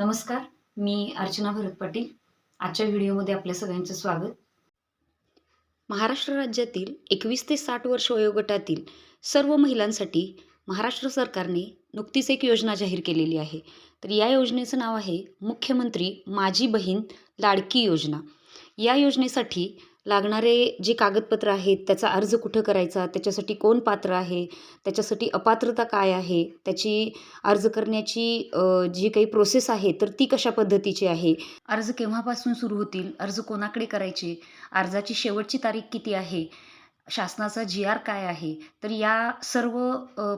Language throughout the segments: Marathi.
नमस्कार मी अर्चना भरत पाटील. आजच्या व्हिडिओमध्ये आपल्या सगळ्यांचं स्वागत. महाराष्ट्र राज्यातील एकवीस ते साठ वर्ष वयोगटातील सर्व महिलांसाठी महाराष्ट्र सरकारने नुकतीच एक योजना जाहीर केलेली आहे. तर या योजनेचं नाव आहे मुख्यमंत्री माझी बहीण लाडकी योजना. या योजनेसाठी लागणारे जे कागदपत्र आहेत त्याचा अर्ज कुठं करायचा त्याच्यासाठी कोण पात्र आहे त्याच्यासाठी अपात्रता काय आहे त्याची अर्ज करण्याची जी काही प्रोसेस आहे तर ती कशा पद्धतीची आहे? अर्ज केव्हापासून सुरू होतील? अर्ज कोणाकडे करायचे? अर्जाची शेवटची तारीख किती आहे? शासनाचा जी आर काय आहे? तर या सर्व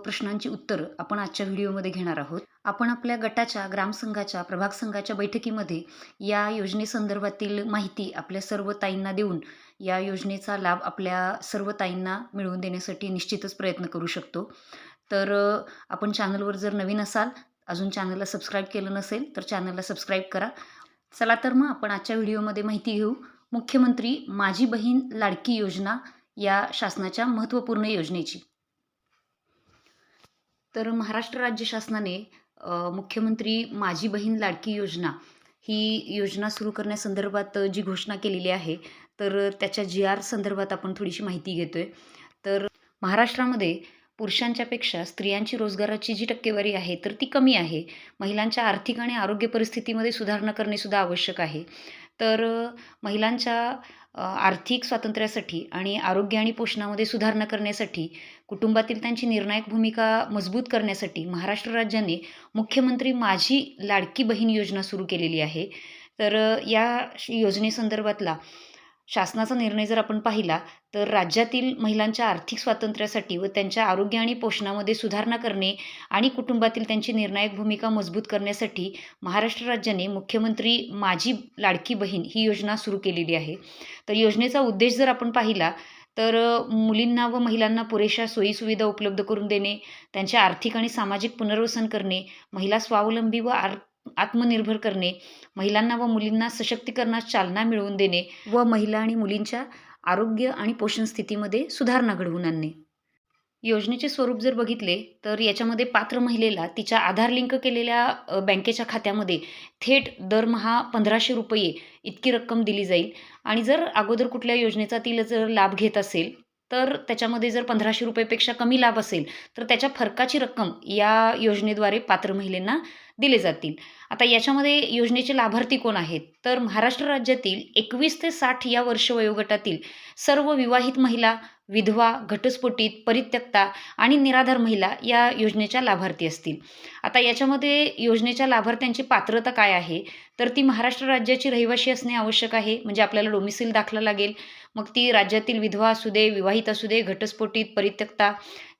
प्रश्नांची उत्तर आपण आजच्या व्हिडिओमध्ये घेणार आहोत. आपण आपल्या गटाच्या ग्रामसंघाच्या प्रभाग संघाच्या बैठकीमध्ये या योजनेसंदर्भातील माहिती आपल्या सर्व ताईंना देऊन या योजनेचा लाभ आपल्या सर्व ताईंना मिळवून देण्यासाठी निश्चितच प्रयत्न करू शकतो. तर आपण चॅनलवर जर नवीन असाल अजून चॅनलला सबस्क्राईब केलं नसेल तर चॅनलला सबस्क्राईब करा. चला तर मग आपण आजच्या व्हिडिओमध्ये माहिती घेऊ. मुख्यमंत्री माझी बहीण लाडकी योजना या शासनाच्या महत्त्वपूर्ण योजनेची. तर महाराष्ट्र राज्य शासनाने मुख्यमंत्री माझी बहीण लाडकी योजना ही योजना सुरू करण्यासंदर्भात जी घोषणा केलेली आहे तर त्याच्या जी आर संदर्भात आपण थोडीशी माहिती घेतोय. तर महाराष्ट्रामध्ये पुरुषांच्यापेक्षा स्त्रियांची रोजगाराची जी टक्केवारी आहे तर ती कमी आहे. महिलांच्या आर्थिक आणि आरोग्य परिस्थितीमध्ये सुधारणा करणेसुद्धा आवश्यक आहे. तर महिलांच्या आर्थिक स्वातंत्र्यासाठी आणि आरोग्य आणि पोषणामध्ये सुधारणा करण्यासाठी कुटुंबातील त्यांची निर्णायक भूमिका मजबूत करण्यासाठी महाराष्ट्र राज्याने मुख्यमंत्री माझी लाडकी बहीण योजना सुरू केलेली आहे. तर या श- योजनेसंदर्भातला शासनाचा निर्णय जर आपण पाहिला तर राज्यातील महिलांच्या आर्थिक स्वातंत्र्यासाठी व त्यांच्या आरोग्य आणि पोषणामध्ये सुधारणा करणे आणि कुटुंबातील त्यांची निर्णायक भूमिका मजबूत करण्यासाठी महाराष्ट्र राज्याने मुख्यमंत्री माझी लाडकी बहीण ही योजना सुरू केलेली आहे. तर योजनेचा उद्देश जर आपण पाहिला तर मुलींना व महिलांना पुरेशा सोयीसुविधा उपलब्ध करून देणे त्यांचे आर्थिक आणि सामाजिक पुनर्वसन करणे महिला स्वावलंबी व आर् आत्मनिर्भर करणे महिलांना व मुलींना सशक्तीकरणास चालना मिळवून देणे व महिला आणि मुलींच्या आरोग्य आणि पोषण स्थितीमध्ये सुधारणा घडवून आणणे. योजनेचे स्वरूप जर बघितले तर याच्यामध्ये पात्र महिलेला तिच्या आधार लिंक केलेल्या बँकेच्या खात्यामध्ये थेट दरमहा पंधराशे रुपये इतकी रक्कम दिली जाईल. आणि जर अगोदर कुठल्या योजनेचा तिला जर लाभ घेत असेल तर त्याच्यामध्ये जर पंधराशे रुपयेपेक्षा कमी लाभ असेल तर त्याच्या फरकाची रक्कम या योजनेद्वारे पात्र महिलेंना दिले जातील. आता याच्यामध्ये योजनेचे लाभार्थी कोण आहेत? तर महाराष्ट्र राज्यातील एकवीस ते साठ या वर्ष वयोगटातील सर्व विवाहित महिला विधवा घटस्फोटीत परित्यक्ता आणि निराधार महिला या योजनेच्या लाभार्थी असतील. आता याच्यामध्ये योजनेच्या लाभार्थ्यांची पात्रता काय आहे? तर ती महाराष्ट्र राज्याची रहिवाशी असणे आवश्यक आहे. म्हणजे आपल्याला डोमिसिल दाखला लागेल. मग ती राज्यातील विधवा असू दे विवाहित असू दे घटस्फोटीत परित्यक्ता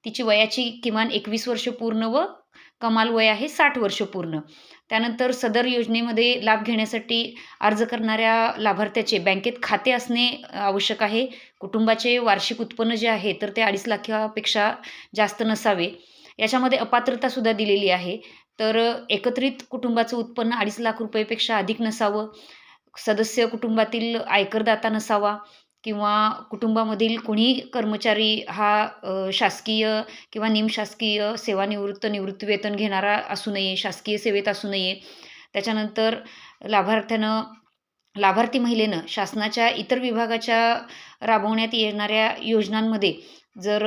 तिची वयाची किमान एकवीस वर्ष पूर्ण व कमाल वय आहे साठ वर्ष पूर्ण. त्यानंतर सदर योजनेमध्ये लाभ घेण्यासाठी अर्ज करणाऱ्या लाभार्थ्याचे बँकेत खाते असणे आवश्यक आहे. कुटुंबाचे वार्षिक उत्पन्न जे आहे तर ते अडीच लाखापेक्षा जास्त नसावे. याच्यामध्ये अपात्रतासुद्धा दिलेली आहे. तर एकत्रित कुटुंबाचं उत्पन्न अडीच लाख रुपयेपेक्षा अधिक नसावं. सदस्य कुटुंबातील आयकरदाता नसावा. किंवा कुटुंबामधील कुणी कर्मचारी हा शासकीय किंवा निमशासकीय सेवानिवृत्त निवृत्तीवेतन घेणारा असू नये शासकीय सेवेत असू नये त्याच्यानंतर लाभार्थ्यानं लाभार्थी महिलेनं शासनाच्या इतर विभागाच्या राबवण्यात येणाऱ्या योजनांमध्ये जर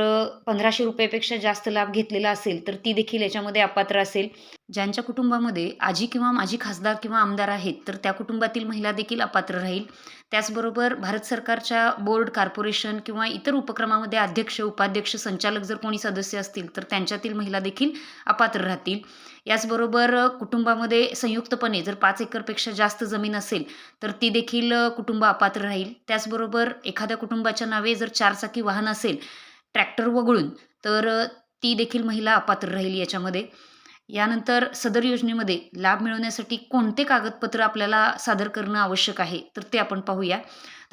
पंधराशे रुपयापेक्षा जास्त लाभ घेतलेला असेल तर ती देखील याच्यामध्ये अपात्र असेल. ज्यांच्या कुटुंबामध्ये आजी किंवा माजी खासदार किंवा आमदार आहेत तर त्या कुटुंबातील महिला देखील अपात्र राहील. त्याचबरोबर भारत सरकारच्या बोर्ड कॉर्पोरेशन किंवा इतर उपक्रमामध्ये अध्यक्ष उपाध्यक्ष संचालक जर कोणी सदस्य असतील तर त्यांच्यातील महिला देखील अपात्र राहतील. याचबरोबर कुटुंबामध्ये संयुक्तपणे जर पाच एकरपेक्षा जास्त जमीन असेल तर ती देखील कुटुंब अपात्र राहील. त्याचबरोबर एखाद्या कुटुंबाच्या नावे जर चारचाकी वाहन असेल ट्रॅक्टर वगळून तर ती देखील महिला अपात्र राहील याच्यामध्ये. यानंतर सदर योजनेमध्ये लाभ मिळवण्यासाठी कोणते कागदपत्र आपल्याला सादर करणं आवश्यक आहे? तर ते आपण पाहूया.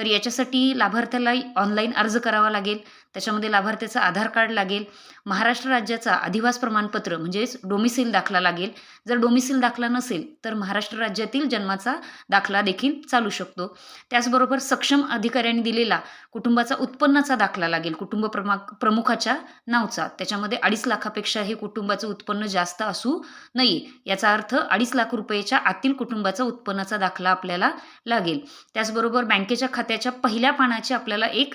तर याच्यासाठी लाभार्थ्याला ऑनलाईन अर्ज करावा लागेल. त्याच्यामध्ये लाभार्थ्याचं आधार कार्ड लागेल. महाराष्ट्र राज्याचा अधिवास प्रमाणपत्र म्हणजेच डोमिसिल दाखला लागेल. जर डोमिसिल दाखला नसेल तर महाराष्ट्र राज्यातील जन्माचा दाखला देखील चालू शकतो. त्याचबरोबर सक्षम अधिकाऱ्यांनी दिलेला कुटुंबाचा उत्पन्नाचा दाखला लागेल. कुटुंब प्रमा प्रमुखाच्या नावचा. त्याच्यामध्ये अडीच लाखापेक्षा हे कुटुंबाचं उत्पन्न जास्त असू नये. याचा अर्थ अडीच लाख रुपयेच्या आतील कुटुंबाचा उत्पन्नाचा दाखला आपल्याला लागेल. त्याचबरोबर बँकेच्या खात्याच्या पहिल्या पानाची आपल्याला एक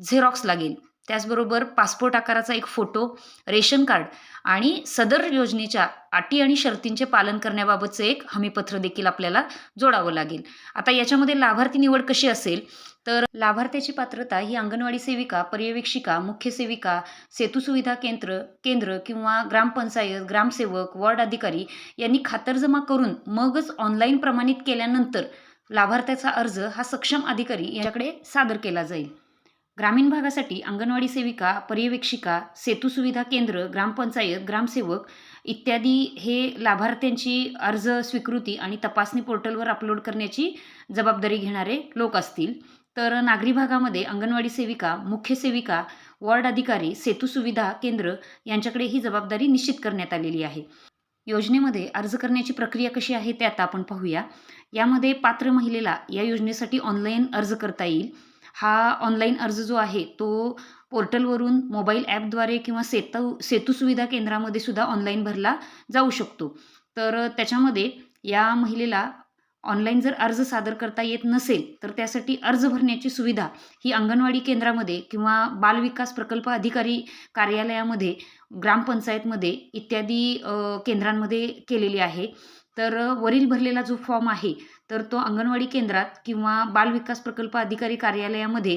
झेरॉक्स लागेल. त्याचबरोबर पासपोर्ट आकाराचा एक फोटो रेशन कार्ड आणि सदर योजनेच्या अटी आणि शर्तींचे पालन करण्याबाबतचं एक हमीपत्र देखील आपल्याला जोडावं लागेल. आता याच्यामध्ये लाभार्थी निवड कशी असेल? तर लाभार्थ्याची पात्रता ही अंगणवाडी सेविका पर्यवेक्षिका मुख्य सेविका सेतू सुविधा केंद्र केंद्र किंवा ग्रामपंचायत ग्रामसेवक वॉर्ड अधिकारी यांनी खातरजमा करून मगच ऑनलाईन प्रमाणित केल्यानंतर लाभार्थ्याचा अर्ज हा सक्षम अधिकारी यांच्याकडे सादर केला जाईल. ग्रामीण भागासाठी अंगणवाडी सेविका पर्यवेक्षिका सेतू सुविधा केंद्र ग्रामपंचायत ग्रामसेवक इत्यादी हे लाभार्थ्यांची अर्ज स्वीकृती आणि तपासणी पोर्टलवर अपलोड करण्याची जबाबदारी घेणारे लोक असतील. तर नागरी भागामध्ये अंगणवाडी सेविका मुख्य सेविका वॉर्ड अधिकारी सेतू सुविधा केंद्र यांच्याकडे ही जबाबदारी निश्चित करण्यात आलेली आहे. योजनेमध्ये अर्ज करण्याची प्रक्रिया कशी आहे ते आता आपण पाहूया. यामध्ये पात्र महिलेला या योजनेसाठी ऑनलाईन अर्ज करता येईल. हा ऑनलाईन अर्ज जो आहे तो पोर्टलवरून मोबाईल ॲपद्वारे किंवा सेतू सेतू सुविधा केंद्रामध्ये सुद्धा ऑनलाईन भरला जाऊ शकतो. तर त्याच्यामध्ये या महिलेला ऑनलाईन जर अर्ज सादर करता येत नसेल तर त्यासाठी अर्ज भरण्याची सुविधा ही अंगणवाडी केंद्रामध्ये किंवा बालविकास प्रकल्प अधिकारी कार्यालयामध्ये ग्रामपंचायतमध्ये इत्यादी केंद्रांमध्ये केलेली आहे. तर वरील भरलेला जो फॉर्म आहे तर तो अंगणवाडी केंद्रात किंवा बालविकास प्रकल्प अधिकारी कार्यालयामध्ये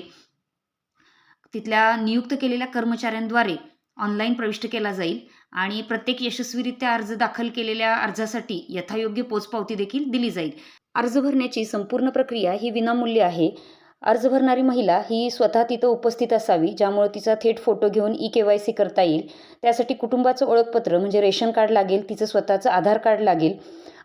तिथल्या नियुक्त केलेल्या कर्मचाऱ्यांद्वारे ऑनलाईन प्रविष्ट केला जाईल आणि प्रत्येक यशस्वीरित्या अर्ज दाखल केलेल्या अर्जासाठी यथायोग्य पोचपावती देखील दिली जाईल. अर्ज भरण्याची संपूर्ण प्रक्रिया ही विनामूल्य आहे. अर्ज भरणारी महिला ही स्वतः तिथं उपस्थित असावी ज्यामुळे तिचा थेट फोटो घेऊन ई के वाय सी करता येईल. त्यासाठी कुटुंबाचं ओळखपत्र म्हणजे रेशन कार्ड लागेल तिचं स्वतःचं आधार कार्ड लागेल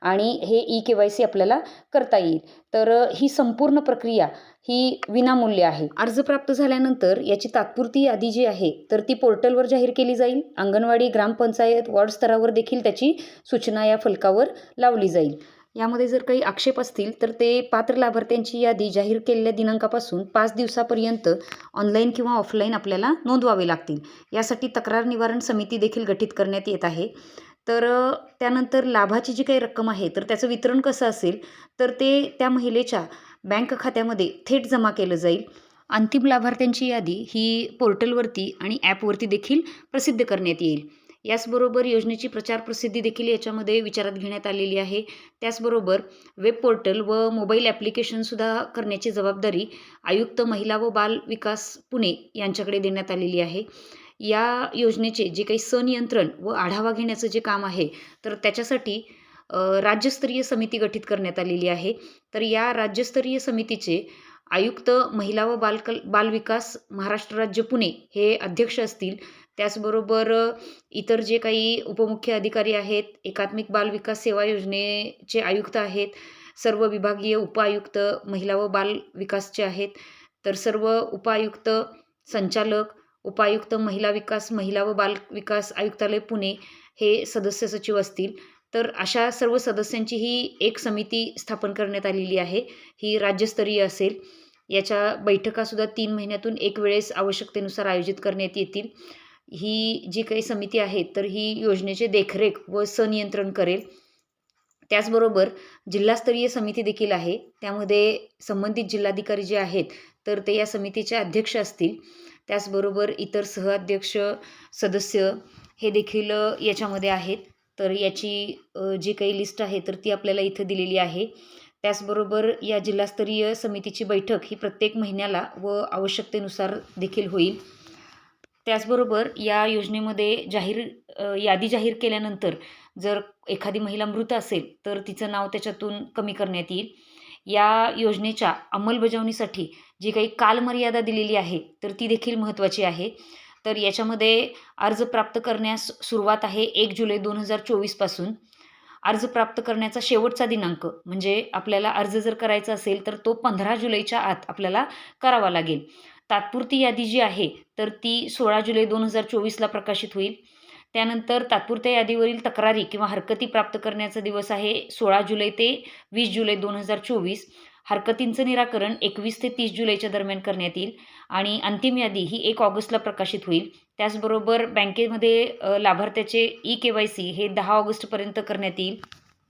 आणि हे ई के वाय सी आपल्याला करता येईल. तर ही संपूर्ण प्रक्रिया ही विनामूल्य आहे. अर्ज प्राप्त झाल्यानंतर याची तात्पुरती यादी जी आहे तर ती पोर्टलवर जाहीर केली जाईल. अंगणवाडी ग्रामपंचायत वॉर्ड स्तरावर देखील त्याची सूचना या फलकावर लावली जाईल. यामध्ये जर काही आक्षेप असतील तर ते पात्र लाभार्थ्यांची यादी जाहीर केलेल्या दिनांकापासून पाच दिवसापर्यंत ऑनलाईन किंवा ऑफलाईन आपल्याला नोंदवावे लागतील. यासाठी तक्रार निवारण समिती देखील गठीत करण्यात येत आहे. तर त्यानंतर लाभाची जी काही रक्कम आहे तर त्याचं वितरण कसं असेल तर ते त्या महिलेच्या बँक खात्यामध्ये थेट जमा केलं जाईल. अंतिम लाभार्थ्यांची यादी ही पोर्टलवरती आणि ॲपवरती देखील प्रसिद्ध करण्यात येईल. याचबरोबर योजनेची प्रचार प्रसिद्धी देखील याच्यामध्ये विचारात घेण्यात आलेली आहे. त्याचबरोबर वेब पोर्टल व मोबाईल ॲप्लिकेशनसुद्धा करण्याची जबाबदारी आयुक्त महिला व बाल विकास पुणे यांच्याकडे देण्यात आलेली आहे. या योजनेचे जे काही सनियंत्रण व आढावा घेण्याचं जे काम आहे तर त्याच्यासाठी राज्यस्तरीय समिती गठीत करण्यात आलेली आहे. तर या राज्यस्तरीय समितीचे आयुक्त महिला व बालकल बालविकास महाराष्ट्र राज्य पुणे हे अध्यक्ष असतील. त्याचबरोबर इतर जे काही उपमुख्य अधिकारी आहेत एकात्मिक बाल विकास सेवा योजनेचे आयुक्त आहेत सर्व विभागीय उपायुक्त महिला व बाल विकासचे आहेत तर सर्व उपायुक्त संचालक उपायुक्त महिला विकास महिला व बाल विकास आयुक्तालय पुणे हे सदस्य सचिव असतील. तर अशा सर्व सदस्यांची ही एक समिती स्थापन करण्यात आलेली आहे. ही राज्यस्तरीय असेल. याच्या बैठकासुद्धा तीन महिन्यातून एक वेळेस आवश्यकतेनुसार आयोजित करण्यात येतील. ही जी काही समिती आहे तर ही योजनेचे देखरेख व सनियंत्रण करेल. त्याचबरोबर जिल्हास्तरीय समिती देखील आहे. त्यामध्ये संबंधित जिल्हाधिकारी जे आहेत तर ते या समितीचे अध्यक्ष असतील. त्याचबरोबर इतर सहअध्यक्ष सदस्य हे देखील याच्यामध्ये आहेत. तर याची जी काही लिस्ट आहे तर ती आपल्याला इथं दिलेली आहे. त्याचबरोबर या जिल्हास्तरीय समितीची बैठक ही प्रत्येक महिन्याला व आवश्यकतेनुसार देखील होईल. त्याचबरोबर या योजनेमध्ये जाहीर यादी जाहीर केल्यानंतर जर एखादी महिला मृत असेल तर तिचं नाव त्याच्यातून कमी करण्यात येईल. या योजनेच्या अंमलबजावणीसाठी जी काही कालमर्यादा दिलेली आहे तर ती देखील महत्त्वाची आहे. तर याच्यामध्ये अर्ज प्राप्त करण्यास सुरुवात आहे एक जुलै दोन हजार चोवीसपासून अर्ज प्राप्त करण्याचा शेवटचा दिनांक म्हणजे आपल्याला अर्ज जर करायचा असेल तर तो पंधरा जुलैच्या आत आपल्याला करावा लागेल. तात्पुरती यादी जी आहे तर ती सोळा जुलै दोन हजार चोवीसला प्रकाशित होईल. त्यानंतर तात्पुरत्या यादीवरील तक्रारी किंवा हरकती प्राप्त करण्याचा दिवस आहे सोळा जुलै ते वीस जुलै दोन हजार चोवीस. हरकतींचं निराकरण एकवीस ते तीस जुलैच्या दरम्यान करण्यात येईल आणि अंतिम यादी ही एक ऑगस्टला प्रकाशित होईल. त्याचबरोबर बँकेमध्ये लाभार्थ्याचे ई के वाय सी हे दहा ऑगस्टपर्यंत करण्यात येईल.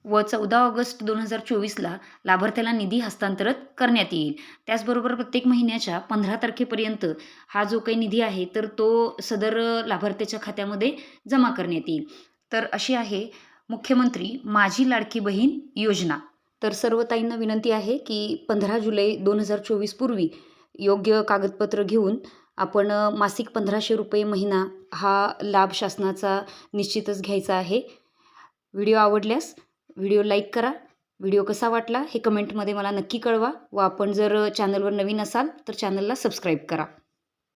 व चौदा ऑगस्ट दोन हजार चोवीसला लाभार्थ्याला निधी हस्तांतरित करण्यात येईल. त्याचबरोबर प्रत्येक महिन्याच्या पंधरा तारखेपर्यंत हा जो काही निधी आहे तर तो सदर लाभार्थ्याच्या खात्यामध्ये जमा करण्यात येईल. तर अशी आहे मुख्यमंत्री माझी लाडकी बहीण योजना. तर सर्व ताईंना विनंती आहे की पंधरा जुलै दोन हजार चोवीस पूर्वी योग्य कागदपत्र घेऊन आपण मासिक पंधराशे रुपये महिना हा लाभ शासनाचा निश्चितच घ्यायचा आहे. व्हिडिओ आवडल्यास व्हिडिओ लाईक करा. व्हिडिओ कसा वाटला हे कमेंटमध्ये मला नक्की कळवा. व आपण जर चॅनलवर नवीन असाल तर चॅनलला सबस्क्राईब करा.